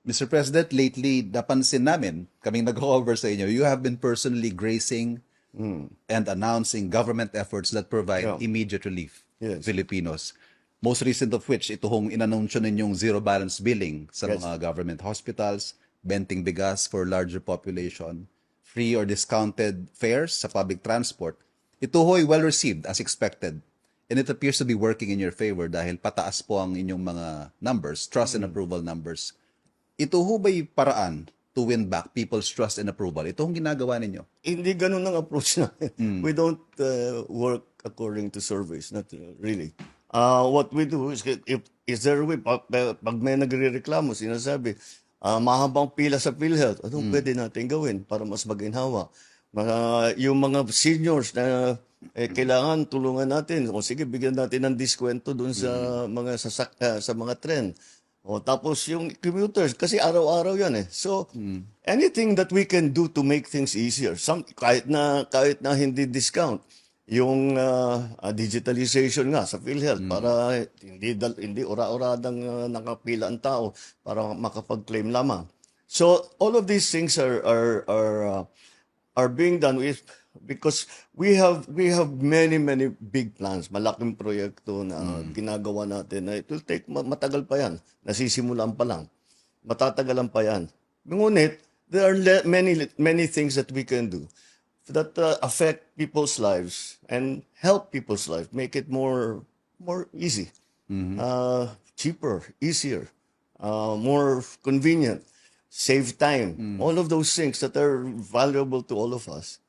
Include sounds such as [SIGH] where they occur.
Mr. President, lately, napansin namin, kaming nag-cover sa inyo, you have been personally gracing and announcing government efforts that provide Yeah. immediate relief Yes. to Filipinos. Most recent of which, ito hong inanunsyo ninyong zero balance billing sa Yes. mga government hospitals, benting bigas for larger population, free or discounted fares sa public transport. Ito ho'y well received as expected. And it appears to be working in your favor dahil pataas po ang inyong mga numbers, trust and approval numbers. Ito ho ba'y paraan to win back people's trust and approval? Ito hong ginagawa ninyo. Hindi ganun ang approach namin. [LAUGHS] We don't uh, work according to surveys, not uh, really. Uh, what we do is, if, is there a way, pag, pag may nagre-reklamo, sinasabi, ah, mahabang pila sa PhilHealth, anong pwede natin gawin para mas maginhawa? Mga, yung mga seniors na eh, kailangan tulungan natin. O sige, bigyan natin ng diskwento dun sa mga sasak, ah, sa mga tren. O tapos yung commuters kasi araw-araw 'yan eh. So anything that we can do to make things easier. Some kahit na kahit na hindi discount yung ah, digitalization nga sa PhilHealth para hindi dal, hindi ora-oradang ah, nakapila ang tao para makapag-claim lamang. So all of these things are are are ah, are being done with because we have we have many many big plans. Malaking proyekto na ginagawa natin na it will take ma- matagal pa yan. Nasisimulan pa lang. Matatagalan pa yan. Ngunit there are le- many many things that we can do that uh, affect people's lives and help people's life make it more more easy uh, cheaper easier uh, more convenient save time all of those things that are valuable to all of us